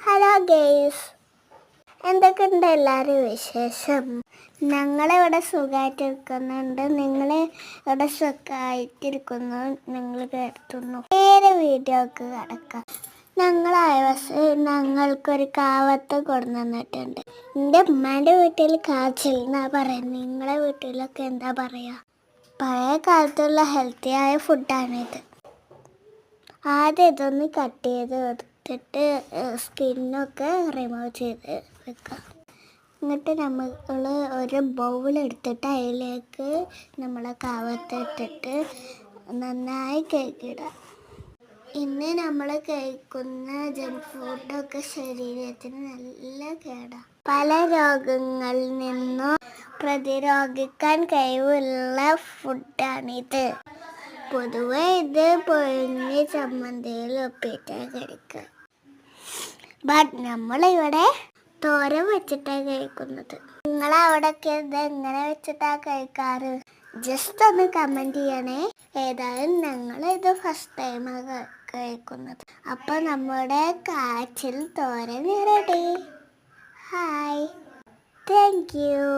Hello guys എന്തൊക്കെയുണ്ട് എല്ലാവരും വിശേഷം? ഞങ്ങളിവിടെ സുഖമായിട്ടിരിക്കുന്നുണ്ട് നിങ്ങൾ ഇവിടെ സുഖമായിട്ടിരിക്കുന്നു നിങ്ങൾ കേൾക്കുന്നു നേരെ വീഡിയോക്ക് കിടക്കാം. ഞങ്ങൾ അയവസ് ഞങ്ങൾക്കൊരു കാവത്ത് കൊണ്ടു തന്നിട്ടുണ്ട് എന്റെ ഉമ്മാന്റെ വീട്ടിൽ കാച്ചിൽ എന്നാ പറയുന്നത് നിങ്ങളെ വീട്ടിലൊക്കെ എന്താ പറയുക പഴയ കാലത്തുള്ള ഹെൽത്തി ആയ ഫുഡാണിത് ആദ്യം ഇതൊന്ന് കട്ട് ചെയ്ത് എടുത്തിട്ട് സ്കിന്നൊക്കെ റിമൂവ് ചെയ്ത് വെക്കാം. എന്നിട്ട് നമ്മൾ ഒരു ബൗൾ എടുത്തിട്ട് അതിലേക്ക് നമ്മളെ കാവത്തിട്ടിട്ട് നന്നായി കേക്കിടാം ഇന്ന് നമ്മൾ കഴിക്കുന്ന ജങ്ക് ഫുഡൊക്കെ ശരീരത്തിന് നല്ല കേടാണ് പല രോഗങ്ങളിൽ നിന്നും പ്രതിരോധിക്കാൻ കഴിവുള്ള ഫുഡാണിത്. പൊതുവെ ഇത് പൊഴിഞ്ഞ് ചമ്മന്തിയിൽ ഒപ്പിട്ടാണ് കഴിക്കുക ബട്ട് നമ്മളിവിടെ തോരൻ വെച്ചിട്ടാണ് കഴിക്കുന്നത്. നിങ്ങൾ അവിടെയൊക്കെ ഇത് എങ്ങനെ വെച്ചിട്ടാ കഴിക്കാറ്? ജസ്റ്റ് ഒന്ന് കമന്റ് ചെയ്യണേ. ഏതായാലും ഞങ്ങൾ ഇത് ഫസ്റ്റ് ടൈമാണ് കഴിക്കുന്നത്. അപ്പോൾ നമ്മുടെ കാച്ചിൽ തോരൻ റെഡി ഹായ് താങ്ക് യു